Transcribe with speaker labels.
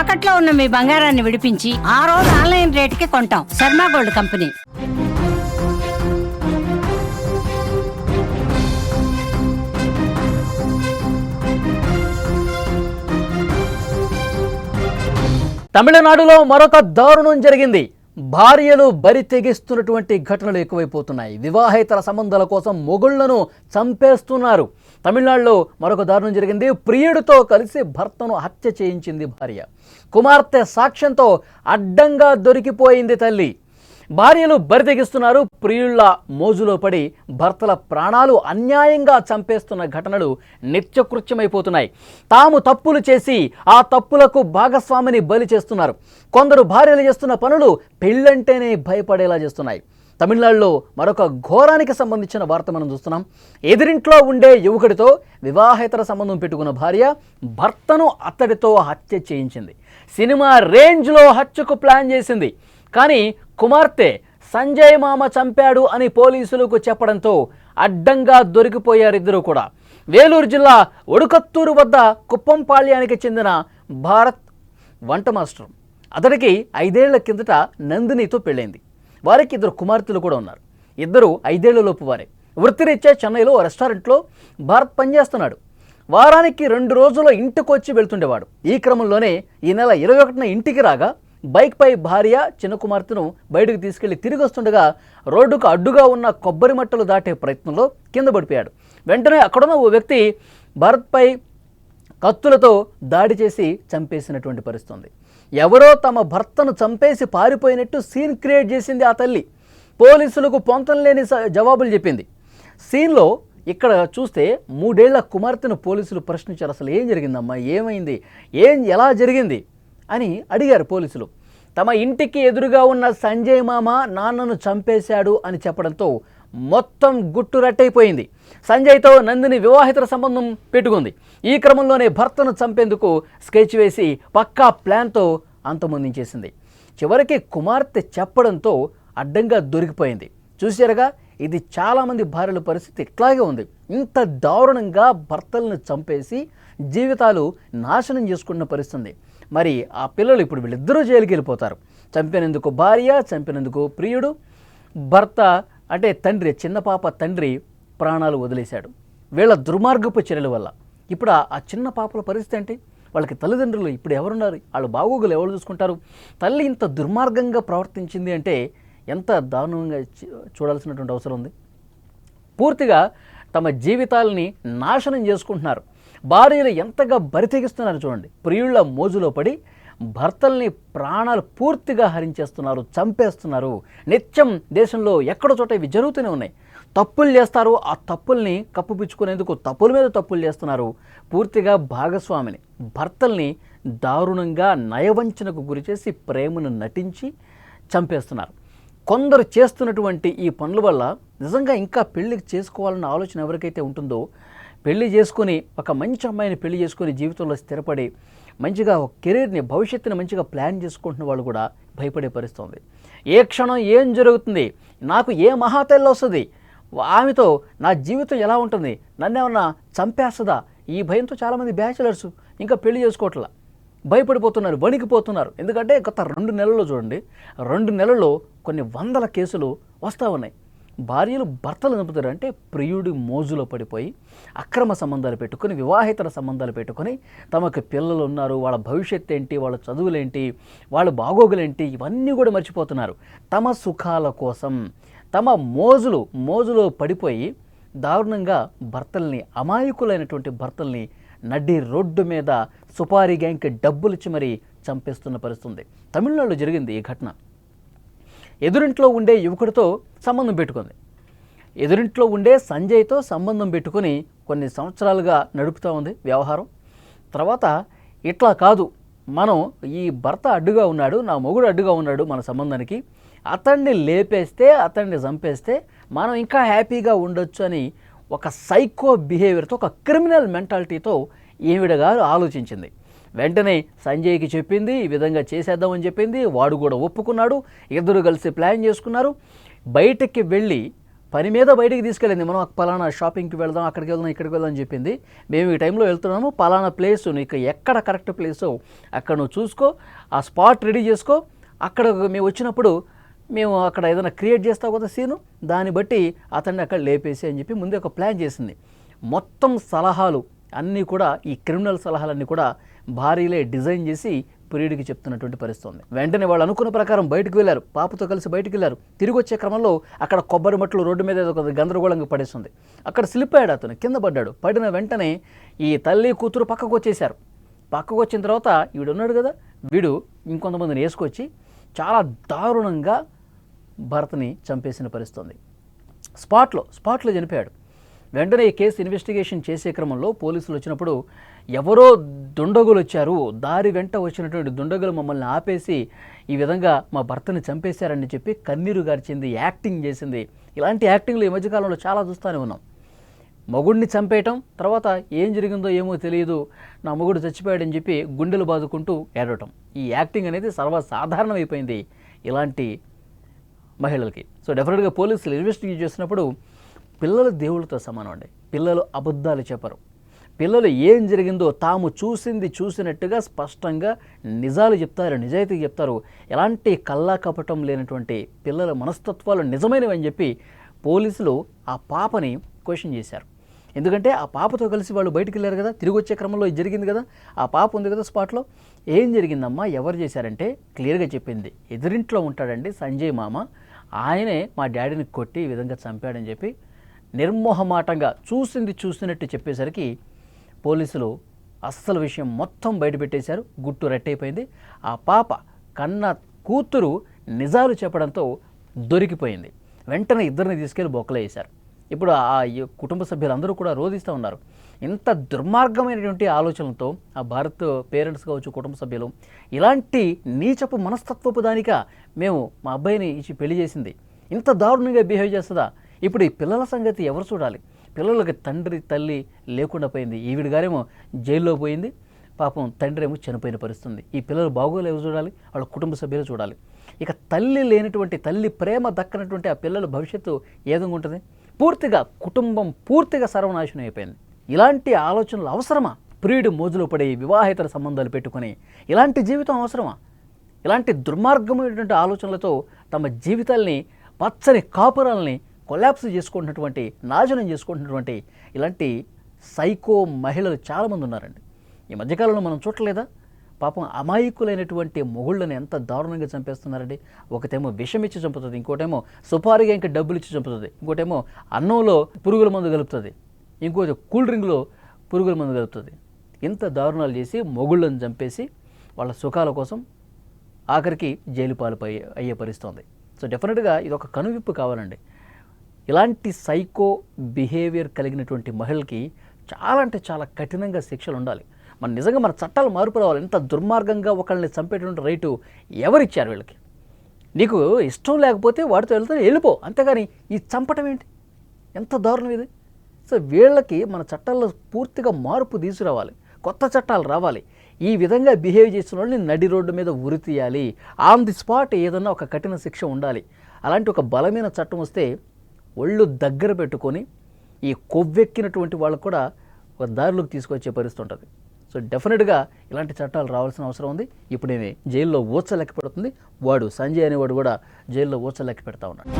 Speaker 1: తాకట్లో ఉన్న మీ బంగారాన్ని విడిపించి ఆ రోజు ఆన్లైన్ రేటుకి కొంటాం. Sharma gold company.
Speaker 2: తమిళనాడులో మరొక దారుణం జరిగింది. భార్యలు బరి తెగిస్తున్నటువంటి ఘటనలు ఎక్కువైపోతున్నాయి. వివాహేతర సంబంధాల కోసం మొగుళ్ళను చంపేస్తున్నారు. తమిళనాడులో మరొక దారుణం జరిగింది. ప్రియుడితో కలిసి భర్తను హత్య చేయించింది భార్య. కుమార్తె సాక్ష్యంతో అడ్డంగా దొరికిపోయింది తల్లి. భార్యలు బరితెగిస్తున్నారు. ప్రియుళ్ళ మోజులో పడి భర్తల ప్రాణాలు అన్యాయంగా చంపేస్తున్న ఘటనలు నిత్యకృత్యమైపోతున్నాయి. తాము తప్పులు చేసి ఆ తప్పులకు భాగస్వామిని బలి చేస్తున్నారు. కొందరు భార్యలు చేస్తున్న పనులు పెళ్ళంటేనే భయపడేలా చేస్తున్నాయి. తమిళనాడులో మరొక ఘోరానికి సంబంధించిన వార్త మనం చూస్తున్నాం. ఎదిరింట్లో ఉండే యువకుడితో వివాహేతర సంబంధం పెట్టుకున్న భార్య భర్తను అతడితో హత్య చేయించింది. సినిమా రేంజ్లో హత్యకు ప్లాన్ చేసింది. కానీ కుమార్తె సంజయ్ మామ చంపాడు అని పోలీసులకు చెప్పడంతో అడ్డంగా దొరికిపోయారు ఇద్దరు కూడా. వేలూరు జిల్లా ఒడుకత్తూరు వద్ద కుప్పంపాళ్యానికి చెందిన భారత్ వంట మాస్టర్. అతడికి ఐదేళ్ళ కిందట నందినితో పెళ్ళైంది. వారికి ఇద్దరు కుమార్తెలు కూడా ఉన్నారు. ఇద్దరు ఐదేళ్ళలోపు వారే. వృత్తిరీత్యా చెన్నైలో రెస్టారెంట్లో భారత్ పనిచేస్తున్నాడు. వారానికి రెండు రోజుల్లో ఇంటికి వచ్చి వెళ్తుండేవాడు. ఈ క్రమంలోనే ఈ నెల ఇరవై ఒకటిన ఇంటికి రాగా బైక్పై భార్య చిన్న కుమార్తెను బయటకు తీసుకెళ్ళి తిరిగి వస్తుండగా రోడ్డుకు అడ్డుగా ఉన్న కొబ్బరి మట్టలు దాటే ప్రయత్నంలో కింద పడిపోయాడు. వెంటనే అక్కడున్న ఓ వ్యక్తి భారత్పై కత్తులతో దాడి చేసి చంపేసినటువంటి పరిస్థితి ఉంది. ఎవరో తమ భర్తను చంపేసి పారిపోయినట్టు సీన్ క్రియేట్ చేసింది ఆ తల్లి. పోలీసులకు పొంతం లేని స- జవాబులు చెప్పింది. సీన్లో ఇక్కడ చూస్తే మూడేళ్ళ కుమార్తెను పోలీసులు ప్రశ్నించారు. అసలు ఏం జరిగిందమ్మా? ఏమైంది? ఏం ఎలా జరిగింది? అని అడిగారు పోలీసులు. తమ ఇంటికి ఎదురుగా ఉన్న సంజయ్ మామ నాన్నను చంపేశాడు అని చెప్పడంతో మొత్తం గుట్టు రట్టయిపోయింది. సంజయ్తో నందిని వివాహితర సంబంధం పెట్టుకుంది. ఈ క్రమంలోనే భర్తను చంపేందుకు స్కెచ్ వేసి పక్కా ప్లాన్తో అంతమొందించేసింది. చివరికి కుమార్తె చెప్పడంతో అడ్డంగా దొరికిపోయింది. చూశారుగా ఇది చాలామంది భార్యల పరిస్థితి ఇట్లాగే ఉంది. ఇంత దారుణంగా భర్తలను చంపేసి జీవితాలు నాశనం చేసుకున్న పరిస్థితి మరి ఆ పిల్లలు ఇప్పుడు వీళ్ళిద్దరూ జైలుకి వెళ్ళిపోతారు చంపినందుకు భార్య చంపినందుకు ప్రియుడు భర్త అంటే తండ్రి చిన్న పాప తండ్రి ప్రాణాలు వదిలేశాడు. వీళ్ళ దుర్మార్గపు చర్యల వల్ల. ఇప్పుడు ఆ- చిన్న పాపల పరిస్థితి ఏంటి? వాళ్ళకి తల్లిదండ్రులు ఇప్పుడు ఎవరున్నారు? వాళ్ళు బాగోగులు ఎవరు చూసుకుంటారు? తల్లి ఇంత దుర్మార్గంగా ప్రవర్తించింది అంటే ఎంత దారుణంగా చూ- చూడాల్సినటువంటి అవసరం ఉంది. పూర్తిగా తమ జీవితాలని నాశనం చేసుకుంటున్నారు. భార్యలు ఎంతగా బరితెగిస్తున్నారు చూడండి. ప్రియుళ్ళ మోజులో పడి భర్తల్ని ప్రాణాలు పూర్తిగా హరించేస్తున్నారు చంపేస్తున్నారు. నిత్యం దేశంలో ఎక్కడో చోట ఇవి జరుగుతూనే ఉన్నాయి. తప్పులు చేస్తారు ఆ తప్పుల్ని కప్పుపుచ్చుకునేందుకు తప్పుల మీద తప్పులు చేస్తున్నారు. పూర్తిగా భాగస్వామిని భర్తల్ని దారుణంగా నయవంచనకు గురిచేసి ప్రేమను నటించి చంపేస్తున్నారు. కొందరు చేస్తున్నటువంటి ఈ పనుల వల్ల నిజంగా ఇంకా పెళ్ళి చేసుకోవాలన్న ఆలోచన ఎవరికైతే ఉంటుందో పెళ్ళి చేసుకొని ఒక మంచి అమ్మాయిని పెళ్ళి చేసుకుని జీవితంలో స్థిరపడి మంచిగా ఒక కెరీర్ని భవిష్యత్తుని మంచిగా ప్లాన్ చేసుకుంటున్న వాళ్ళు కూడా భయపడే పరిస్థితి ఉంది ఏ క్షణం ఏం జరుగుతుంది? నాకు ఏ మహాతల్లి వస్తుంది? ఆమెతో నా జీవితం ఎలా ఉంటుంది? నన్నేమన్నా చంపేస్తుందా? ఈ భయంతో చాలామంది బ్యాచిలర్స్ ఇంకా పెళ్ళి చేసుకోవట్లా. భయపడిపోతున్నారు వణికిపోతున్నారు. ఎందుకంటే గత రెండు నెలల్లో చూడండి రెండు నెలల్లో కొన్ని వందల కేసులు వస్తూ ఉన్నాయి. భార్యలు భర్తలు చంపుతారు అంటే ప్రియుడి మోజులో పడిపోయి అక్రమ సంబంధాలు పెట్టుకొని వివాహేతర సంబంధాలు పెట్టుకొని తమకు పిల్లలు ఉన్నారు వాళ్ళ భవిష్యత్తు ఏంటి వాళ్ళ చదువులేంటి వాళ్ళ బాగోగులేంటి ఇవన్నీ కూడా మర్చిపోతున్నారు. తమ సుఖాల కోసం తమ మోజులు మోజులో పడిపోయి దారుణంగా భర్తల్ని అమాయకులైనటువంటి భర్తల్ని నడ్డి రోడ్డు మీద సుపారీ గ్యాంగ్కి డబ్బులిచ్చి మరీ చంపేస్తున్న పరిస్థితుంది. తమిళనాడులో జరిగింది ఈ ఘటన. ఎదురింట్లో ఉండే యువకుడితో సంబంధం పెట్టుకుంది. ఎదురింట్లో ఉండే సంజయ్తో సంబంధం పెట్టుకొని కొన్ని సంవత్సరాలుగా నడుపుతూ ఉంది వ్యవహారం. తర్వాత ఇట్లా కాదు మనం ఈ భర్త అడ్డుగా ఉన్నాడు నా మొగుడు అడ్డుగా ఉన్నాడు మన సంబంధానికి. అతన్ని లేపేస్తే అతన్ని చంపేస్తే మనం ఇంకా హ్యాపీగా ఉండొచ్చు అని ఒక సైకో బిహేవియర్తో ఒక క్రిమినల్ మెంటాలిటీతో ఈవిడ గారు ఆలోచించింది. వెంటనే సంజయ్కి చెప్పింది ఈ విధంగా చేసేద్దామని చెప్పింది వాడు కూడా ఒప్పుకున్నాడు ఇద్దరు కలిసి ప్లాన్ చేసుకున్నారు. బయటకి వెళ్ళి పని మీద బయటికి తీసుకెళ్ళింది మనం పలానా షాపింగ్కి వెళ్దాం అక్కడికి వెళ్దాం ఇక్కడికి వెళ్దాం అని చెప్పింది. మేము ఈ టైంలో వెళ్తున్నాము పలానా ప్లేస్ నీకు ఎక్కడ కరెక్ట్ ప్లేసో అక్కడ నువ్వు చూసుకో ఆ స్పాట్ రెడీ చేసుకో. అక్కడ మేము వచ్చినప్పుడు మేము అక్కడ ఏదైనా క్రియేట్ చేస్తావు కదా సీను దాన్ని బట్టి అతన్ని అక్కడ లేపేసి అని చెప్పి ముందే ఒక ప్లాన్ చేసింది. మొత్తం సలహాలు అన్నీ కూడా ఈ క్రిమినల్ సలహాలన్నీ కూడా భారీలే డిజైన్ చేసి ప్రియుడికి చెప్తున్నటువంటి పరిస్థితి ఉంది. వెంటనే వాళ్ళు అనుకున్న ప్రకారం బయటకు వెళ్ళారు. పాపతో కలిసి బయటకు వెళ్ళారు. తిరిగి వచ్చే క్రమంలో అక్కడ కొబ్బరి మట్లు రోడ్డు మీద ఒక గందరగోళంగా పడేస్తుంది అక్కడ స్లిప్ అయ్యాడు అతను. కింద పడ్డాడు. పడిన వెంటనే ఈ తల్లి కూతురు పక్కకు వచ్చేసారు పక్కకు వచ్చిన తర్వాత వీడు ఉన్నాడు కదా. వీడు ఇంకొంతమందిని వేసుకొచ్చి చాలా దారుణంగా భర్తని చంపేసిన పరిస్థితుంది స్పాట్లో స్పాట్లో చనిపోయాడు. వెంటనే ఈ కేసు ఇన్వెస్టిగేషన్ చేసే క్రమంలో పోలీసులు వచ్చినప్పుడు ఎవరో దుండగులు వచ్చారు దారి వెంట వచ్చినటువంటి దుండగులు మమ్మల్ని ఆపేసి ఈ విధంగా మా భర్తని చంపేశారని చెప్పి కన్నీరు గార్చింది యాక్టింగ్ చేసింది. ఇలాంటి యాక్టింగ్లు ఈ మధ్యకాలంలో చాలా చూస్తూనే ఉన్నాం. మగుడిని చంపేయటం తర్వాత ఏం జరిగిందో ఏమో తెలియదు నా మగుడు చచ్చిపోయాడని చెప్పి గుండెలు బాదుకుంటూ ఏడవటం. ఈ యాక్టింగ్ అనేది సర్వసాధారణమైపోయింది ఇలాంటి మహిళలకి. సో డెఫినెట్గా పోలీసులు ఇన్వెస్టిగేట్ చేసినప్పుడు పిల్లలు దేవుళ్ళతో సమానం అండి. పిల్లలు అబద్ధాలు చెప్పరు. పిల్లలు ఏం జరిగిందో తాము చూసింది చూసినట్టుగా స్పష్టంగా నిజాలు చెప్తారు నిజాయితీ చెప్తారు. ఎలాంటి కల్లా కపటం లేనటువంటి పిల్లల మనస్తత్వాలు నిజమైనవి అని చెప్పి పోలీసులు ఆ పాపని క్వశ్చన్ చేశారు. ఎందుకంటే ఆ పాపతో కలిసి వాళ్ళు బయటికి వెళ్ళారు కదా తిరిగి వచ్చే క్రమంలో ఇది జరిగింది కదా ఆ పాప ఉంది కదా స్పాట్లో. ఏం జరిగిందమ్మా ఎవరు చేశారంటే క్లియర్గా చెప్పింది. ఎదురింట్లో ఉంటాడండి సంజయ్ మామ. ఆయనే మా డాడీని కొట్టి ఈ విధంగా చంపాడని చెప్పి నిర్మోహమాటంగా చూసింది చూసినట్టు చెప్పేసరికి పోలీసులు అస్సలు విషయం మొత్తం బయటపెట్టేశారు గుట్టు రెట్టైపోయింది ఆ పాప కన్న కూతురు నిజాలు చెప్పడంతో దొరికిపోయింది. వెంటనే ఇద్దరిని తీసుకెళ్ళి బొక్కలో వేశారు ఇప్పుడు ఆ ఈ కుటుంబ సభ్యులందరూ కూడా రోధిస్తూ ఉన్నారు. ఇంత దుర్మార్గమైనటువంటి ఆలోచనలతో ఆ భారత్ పేరెంట్స్ కావచ్చు కుటుంబ సభ్యులు ఇలాంటి నీచపు మనస్తత్వపు దానిక మేము మా అబ్బాయిని ఇచ్చి పెళ్ళి చేసింది. ఇంత దారుణంగా బిహేవ్ చేస్తుందా? ఇప్పుడు ఈ పిల్లల సంగతి ఎవరు చూడాలి? పిల్లలకి తండ్రి తల్లి లేకుండా పోయింది. ఈవిడ గారేమో జైల్లో పోయింది. పాపం తండ్రి ఏమో చనిపోయిన పరిస్థితుంది. ఈ పిల్లలు బాగోలు ఎవరు చూడాలి? వాళ్ళ కుటుంబ సభ్యులు చూడాలి. ఇక తల్లి లేనటువంటి తల్లి ప్రేమ దక్కనటువంటి ఆ పిల్లల భవిష్యత్తు ఏదంగా ఉంటుంది? పూర్తిగా కుటుంబం పూర్తిగా సర్వనాశనం అయిపోయింది. ఇలాంటి ఆలోచనలు అవసరమా? ప్రియుడు మోజులు పడి వివాహేతర సంబంధాలు పెట్టుకొని ఇలాంటి జీవితం అవసరమా? ఇలాంటి దుర్మార్గమైనటువంటి ఆలోచనలతో తమ జీవితాల్ని పచ్చని కాపురాల్ని కొలాప్స్ చేసుకుంటున్నటువంటి నాశనం చేసుకుంటున్నటువంటి ఇలాంటి సైకో మహిళలు చాలామంది ఉన్నారండి. ఈ మధ్యకాలంలో మనం చూడలేదా? పాపం అమాయకులైనటువంటి మొగుళ్ళని ఎంత దారుణంగా చంపేస్తున్నారండి. ఒకటేమో విషం ఇచ్చి చంపుతుంది ఇంకోటేమో సుపారీగా ఇంకా డబ్బులు ఇచ్చి చంపుతుంది ఇంకోటేమో అన్నంలో పురుగుల మందు కలుపుతుంది ఇంకోటి కూల్ డ్రింక్లో పురుగుల మందు కలుపుతుంది. ఇంత దారుణాలు చేసి మొగుళ్ళని చంపేసి వాళ్ళ సుఖాల కోసం ఆఖరికి జైలు పాలు అయ్యే పరిస్థితుంది సో డెఫినెట్గా ఇది ఒక కనువిప్పు కావాలండి. ఇలాంటి సైకో బిహేవియర్ కలిగినటువంటి మహిళకి చాలా అంటే చాలా కఠినంగా శిక్షలు ఉండాలి. మన నిజంగా మన చట్టాలు మార్పు రావాలి ఇంత దుర్మార్గంగా ఒకళ్ళని చంపేటువంటి రైటు ఎవరిచ్చారు వీళ్ళకి? నీకు ఇష్టం లేకపోతే వాడితో వెళ్తే వెళ్ళిపో. అంతేగాని ఈ చంపటం ఏంటి? ఎంత దారుణం ఇది? సో వీళ్ళకి మన చట్టాల్లో పూర్తిగా మార్పు తీసుకురావాలి. కొత్త చట్టాలు రావాలి. ఈ విధంగా బిహేవ్ చేసిన వాళ్ళని నడి రోడ్డు మీద ఉరి తీయాలి. ఆన్ ది స్పాట్ ఏదన్నా ఒక కఠిన శిక్ష ఉండాలి. అలాంటి ఒక బలమైన చట్టం వస్తే ఒళ్ళు దగ్గర పెట్టుకొని ఈ కొవ్వెక్కినటువంటి వాళ్ళు కూడా ఒక దారిలోకి తీసుకొచ్చే పరిస్థితి ఉంటుంది. సో డెఫినెట్గా ఇలాంటి చట్టాలు రావాల్సిన అవసరం ఉంది. ఇప్పుడు నేను జైల్లో ఊచ లెక్క పెడుతుంది వాడు సంజయ్ అనేవాడు కూడా జైల్లో ఊచ లెక్క పెడతా ఉన్నాడు.